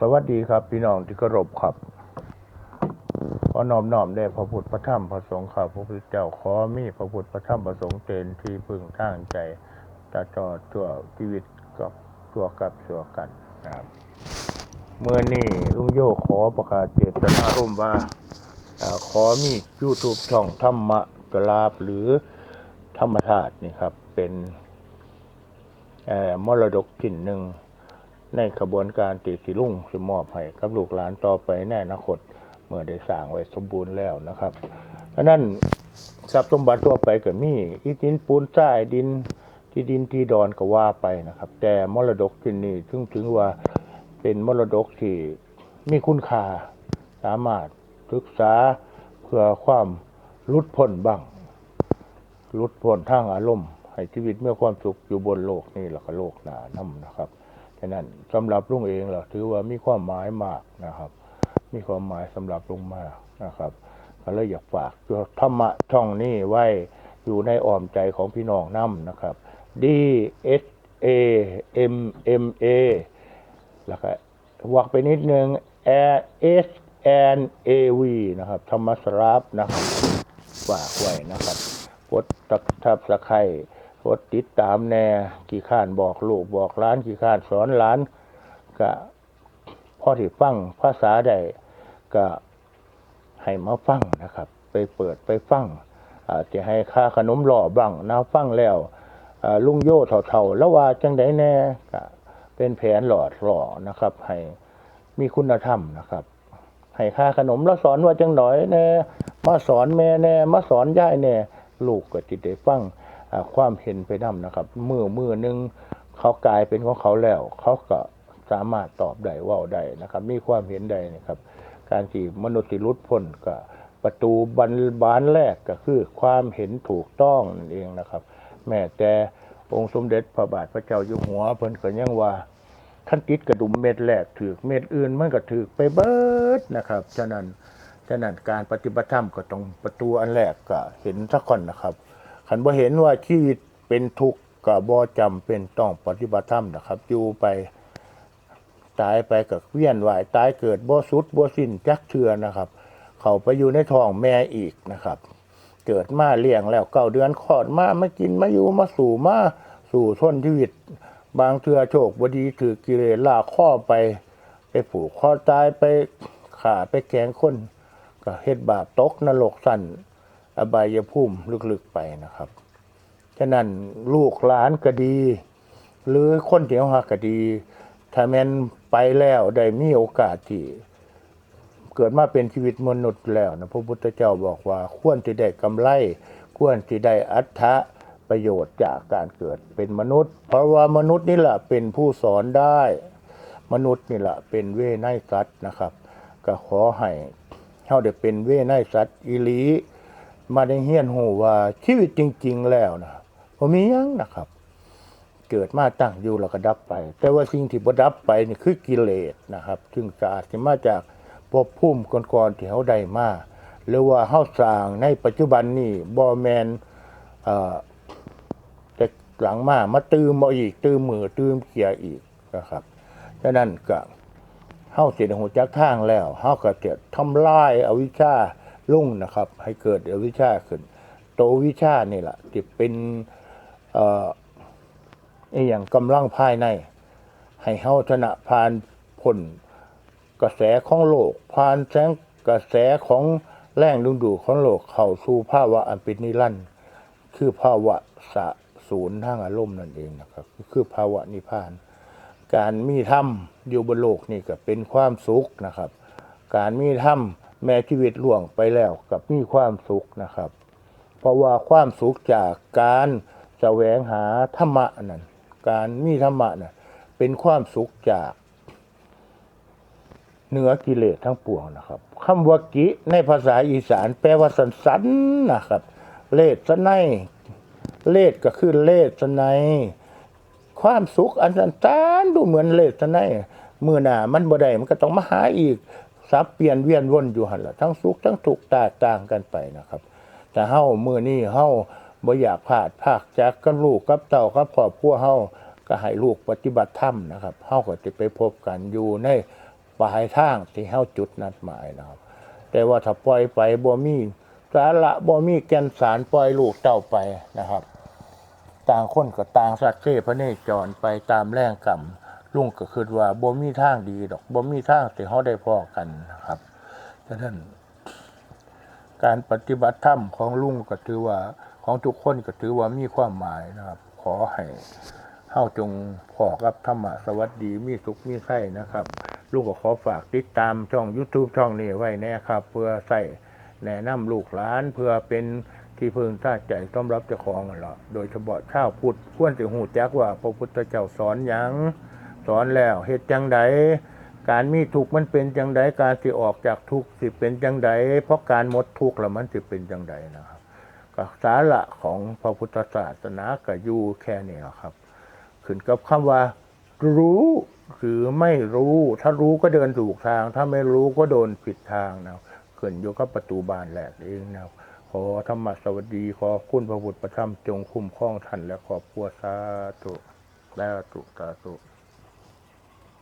สวัสดีครับ พี่น้องที่เคารพครับขอนอมน้อมแด่พระพุทธพระธรรมพระสงฆ์ข้าพระพุทธเจ้าขอมีพระพุทธพระธรรมพระสงฆ์เป็นที่พึ่งทางใจตาจอตัวชีวิตกับตัวกับตัวกันครับเมื่อนี้ลุงโยขอประกาศเจตนารมว่าอ่าขอมียูทูบช่องธรรมะกลาบหรือธรรมธาตุนี่ครับ เป็นเอ่อมรดกถิ่นหนึ่ง ในขบวนการติสิลุ่งสิมอบให้กับลูกหลานต่อไปในอนาคตเมื่อได้สร้างไว้สมบูรณ์แล้วนะครับเพราะนั้นทรัพย์สมบัติทั่วไปก็มีอีดินปูนทรายดินที่ดินที่ดอนก็ว่าไปนะครับ แต่มรดกที่นี่ถึงถึงว่าเป็นมรดกที่มีคุณค่าสามารถศึกษาเพื่อความหลุดพ้นบ้างหลุดพ้นทางอารมณ์ให้ชีวิตมีความสุขอยู่บนโลกนี้แล้วก็โลกหนานํนะครับะนั้นสำหรับลุงเองเราถือว่ามีความหมายมากนะครับ มีความหมายสำหรับลุงมากนะครับก็เลยอยากฝากธรรมะช่องนี้ไว้อยู่ในอ้อมใจของพี่น้องน้ำนะครับ D S A M M A แล้วก็วักไปนิดนึง S N A V นะครับ ธรรมสรับนะครับฝากไว้นะครับ กดตับทับสะไคร กดติดตามแน่กี่ข้านบอกลูกบอกร้านกี่ข้านสอนร้านก็พ่อที่ฟังภาษาใดก็ให้มาฟังนะครับ ไปเปิดไปฟังอาจจะให้ค่าขนมหล่อบ้างนาฟังแล้วลุงโย่เท่าๆแล้วว่าจังไดแน่ก็เป็นแผนหลอดหล่อนะครับ ให้มีคุณธรรมนะครับให้ค่าขนมแล้วสอนว่าจังหน่อยแน่มาสอนแม่แน่มาสอนยายแน่ลูกก็จิตได้ฟัง ความเห็นไปนํนะครับ มือมือหนึงเขากลายเป็นของเขาแล้ว เขาก็สามารถตอบได้ว่าได้นะครับ มีความเห็นใดนะครับ การที่มนุษย์ที่หลุดพ้นก็ประตูบันบานแรกก็คือความเห็นถูกต้องนั่นเองนะครับ แม้แต่องค์สมเด็จพระบาทพระเจ้าอยู่หัวเพิ่นก็ยังว่าขั้นติดกระดุมเม็ดแรกถือเม็ดอื่นมันก็ถือไปเบิดนะครับ ฉะนั้นฉะนั้นการปฏิบัติธรรมก็ต้องประตูอันแรกก็เห็นสักก่อนนะครับ ขันบ่เห็นว่าชีวิตเป็นทุกข์ก็บ่จำเป็นต้องปฏิบัติธรรมนะครับ อยู่ไปตายไปกับเวียนว่ายตายเกิดบ่สุดบ่สิ้นจักเทือนะครับ เขาไปอยู่ในท้องแม่อีกนะครับ เกิดมาเลี้ยงแล้วเก้าเดือนคลอดมามากินมาอยู่มาสู่มาสู่ทนชีวิต บางเทือโชคบดีถือกิเลสลากข้อไป ไปผูกคอตายไปขาไปแกงคนก็เฮ็ดบาปตกนรกสั่น อบายภูมิลึกๆไปนะครับ ฉะนั้นลูกหลานก็ดี หรือคนที่เขาหักก็ดี ถ้าแม่นไปแล้วได้มีโอกาสที่เกิดมาเป็นชีวิตมนุษย์แล้วนะพระพุทธเจ้าบอกว่า ควรที่ได้กำไร ควรที่ได้อัตถะประโยชน์จากการเกิดเป็นมนุษย์ เพราะว่ามนุษย์นี่แหละเป็นผู้สอนได้ มนุษย์นี่แหละเป็นเวไนยสัตว์นะครับ ก็ขอให้เฮาได้เป็นเวไนยสัตว์อีลี มาได้เฮียนหูว่าชีวิตจริง ๆ แล้วนะบ่มียังนะครับ เกิดมาตั้งอยู่แล้วก็ดับไป แต่ว่าสิ่งที่บ่ดับไปนี่คือกิเลสนะครับ ซึ่งจะอาจจะมาจากภพภูมิก่อนๆที่เฮาได้มาหรือว่าเฮาสร้างในปัจจุบันนี้บ่แมนเอ่อแต่หลังมามาตื่มเอาอีก ตื่มมือตื่มเขียอีกนะครับฉะนั้นก็เฮาสิได้ฮู้จักทางแล้วเฮาก็จะทำลายอวิชชา ลงนะครับ ให้เกิดอวิชชาขึ้น โตวิชานี่แหละที่เป็นเอ่ออหย่างกำลังภายใน ให้เฮาชนะผ่านพ้นกระแสของโลกผ่านแสงกระแสของแรงดึงดูดของโลกเข้าสู่ภาวะอันเป็นนิรันดร์คือภาวะสะศูนย์ทางอารมณ์นั่นเองนะครับ คือภาวะนิพพาน การมีธรรมอยู่บนโลกนี่ก็เป็นความสุขนะครับ การมีธรรม แม้ชีวิตล่วงไปแล้วกับมีความสุขนะครับ เพราะว่าความสุขจากการแสวงหาธรรมะนั่นการมีธรรมะน่ะเป็นความสุขจากเหนือกิเลสทั้งปวงนะครับคำว่ากิในภาษาอีสาน แปลว่าสันสันนะครับ เลสไนเลสก็คือเลสไนความสุขอันสันสันดูเหมือนเลสไนเมื่อหน้ามันบ่ได้มันก็ต้องมาหาอีก สับเปลี่ยนเวียนวนอยู่หันละทั้งสุขทั้งทุกข์แตกต่างกันไปนะครับ แต่เฮามื้อนี้เฮาบ่อยากพลาดภาคจากกับลูกกับเต้ากับครอบครัวเฮาก็ให้ลูกปฏิบัติธรรมนะครับเฮาก็จะไปพบกันอยู่ในปลายทางที่เฮาจุดนัดหมายนะครับ แต่ว่าถ้าปล่อยไปบ่มีสาระบ่มีแก่นสารปล่อยลูกเต้าไปนะครับ ต่างคนก็ต่างสัตว์เทพระเนจรไปตามแรงกรรม ลุงก็คิดว่าบ่มีทางดีดอกบ่มีทางที่เฮาได้พ่อกันนะครับฉะนั้นการปฏิบัติธรรมของลุงก็ถือว่าของทุกคนก็ถือว่ามีความหมายนะครับ ขอให้เฮาจงพอกับธรรมะสวัสดีมีสุขมีไส้นะครับ ลุงก็ขอฝากติดตามช่อง YouTube ช่องนี้ไว้แนะครับ เพื่อใส่แนะนำลูกหลานเพื่อเป็นที่พึงท่าใจต้อมรับเจ้าของนั่นล่ะโดยเฉพาะชาวพุทธควรจะหูจักว่าพระพุทธเจ้าสอนหยัง สอนแล้วเฮ็ดจังใดการมีทุกข์มันเป็นจังใดการสิออกจากทุกข์สิเป็นจังใดเพราะการหมดทุกข์ล้วมันสิเป็นจังใดนะครับก็สาระของพระพุทธศาสนาก็อยู่แค่นี้แหละครับ ขึ้นกับคำว่า รู้หรือไม่รู้ ถ้ารู้ก็เดินถูกทาง ถ้าไม่รู้ก็โดนผิดทางนะขึ้นอยู่กับประตูบานแหลกเองนะขอธรรมะสวัสดีขอคุณพระพุทธพระธรรมจงคุ้มครองท่านและครอบครัวสาธุและตุสาธุ